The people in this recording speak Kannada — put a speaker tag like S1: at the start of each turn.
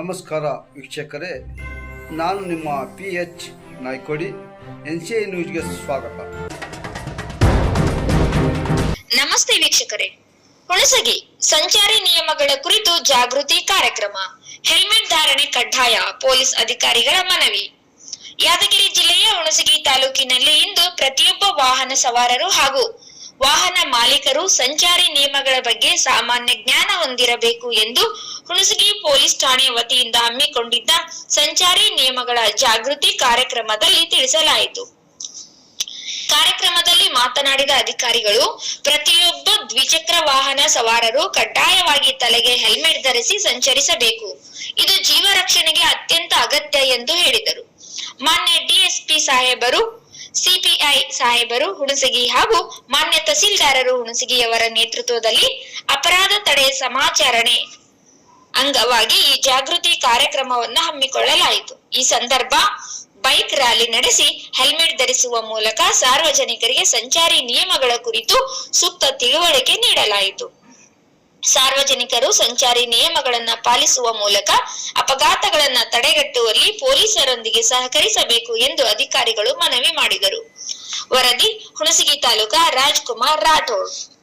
S1: ನಮಸ್ಕಾರ ವೀಕ್ಷಕರೇ, ನಾನು ನಿಮ್ಮ P H Naikodi, N C I ನ್ಯೂಸ್ಗೆ ಸ್ವಾಗತ.
S2: ನಮಸ್ತೆ ವೀಕ್ಷಕರೇ ಹುಣಸಗಿ ಸಂಚಾರಿ ನಿಯಮಗಳ ಕುರಿತು ಜಾಗೃತಿ ಕಾರ್ಯಕ್ರಮ, ಹೆಲ್ಮೆಟ್ ಧಾರಣೆ ಕಡ್ಡಾಯ, ಪೊಲೀಸ್ ಅಧಿಕಾರಿಗಳ ಮನವಿ. ಯಾದಗಿರಿ ಜಿಲ್ಲೆಯ ಹುಣಸಗಿ ತಾಲೂಕಿನಲ್ಲಿ ಇಂದು ಪ್ರತಿಯೊಬ್ಬ ವಾಹನ ಸವಾರರು ಹಾಗೂ ವಾಹನ ಮಾಲೀಕರು ಸಂಚಾರಿ ನಿಯಮಗಳ ಬಗ್ಗೆ ಸಾಮಾನ್ಯ ಜ್ಞಾನ ಹೊಂದಿರಬೇಕು ಎಂದು ಹುಣಸಗಿ ಪೊಲೀಸ್ ಠಾಣೆ ವತಿಯಿಂದ ಹಮ್ಮಿಕೊಂಡಿದ್ದ ಸಂಚಾರಿ ನಿಯಮಗಳ ಜಾಗೃತಿ ಕಾರ್ಯಕ್ರಮದಲ್ಲಿ ತಿಳಿಸಲಾಯಿತು. ಕಾರ್ಯಕ್ರಮದಲ್ಲಿ ಮಾತನಾಡಿದ ಅಧಿಕಾರಿಗಳು, ಪ್ರತಿಯೊಬ್ಬ ದ್ವಿಚಕ್ರ ವಾಹನ ಸವಾರರು ಕಡ್ಡಾಯವಾಗಿ ತಲೆಗೆ ಹೆಲ್ಮೆಟ್ ಧರಿಸಿ ಸಂಚರಿಸಬೇಕು. ಇದು ಜೀವ ರಕ್ಷಣೆಗೆ ಅತ್ಯಂತ ಅಗತ್ಯ ಎಂದು ಹೇಳಿದರು. ಮಾನ್ಯ ಡಿಎಸ್ಪಿ ಸಾಹೇಬರು ಸಿಪಿಐ ಸಾಹೇಬರು, ಹುಣಸಗಿ ಹಾಗೂ ಮಾನ್ಯ ತಹಸೀಲ್ದಾರರು ಹುಣಸಗಿಯವರ ನೇತೃತ್ವದಲ್ಲಿ ಅಪರಾಧ ತಡೆ ಸಮಾಚರಣೆ ಅಂಗವಾಗಿ ಈ ಜಾಗೃತಿ ಕಾರ್ಯಕ್ರಮವನ್ನು ಹಮ್ಮಿಕೊಳ್ಳಲಾಯಿತು. ಈ ಸಂದರ್ಭ ಬೈಕ್ ರ್ಯಾಲಿ ನಡೆಸಿ ಹೆಲ್ಮೆಟ್ ಧರಿಸುವ ಮೂಲಕ ಸಾರ್ವಜನಿಕರಿಗೆ ಸಂಚಾರಿ ನಿಯಮಗಳ ಕುರಿತು ಸೂಕ್ತ ತಿಳುವಳಿಕೆ ನೀಡಲಾಯಿತು. ಸಾರ್ವಜನಿಕರು ಸಂಚಾರಿ ನಿಯಮಗಳನ್ನ ಪಾಲಿಸುವ ಮೂಲಕ ಅಪಘಾತಗಳನ್ನ ತಡೆಗಟ್ಟುವಲ್ಲಿ ಪೊಲೀಸರೊಂದಿಗೆ ಸಹಕರಿಸಬೇಕು ಎಂದು ಅಧಿಕಾರಿಗಳು ಮನವಿ ಮಾಡಿದರು. ವರದಿ ಹುಣಸಗಿ ತಾಲೂಕಾ ರಾಜ್ಕುಮಾರ್ ರಾಠೋಡ್.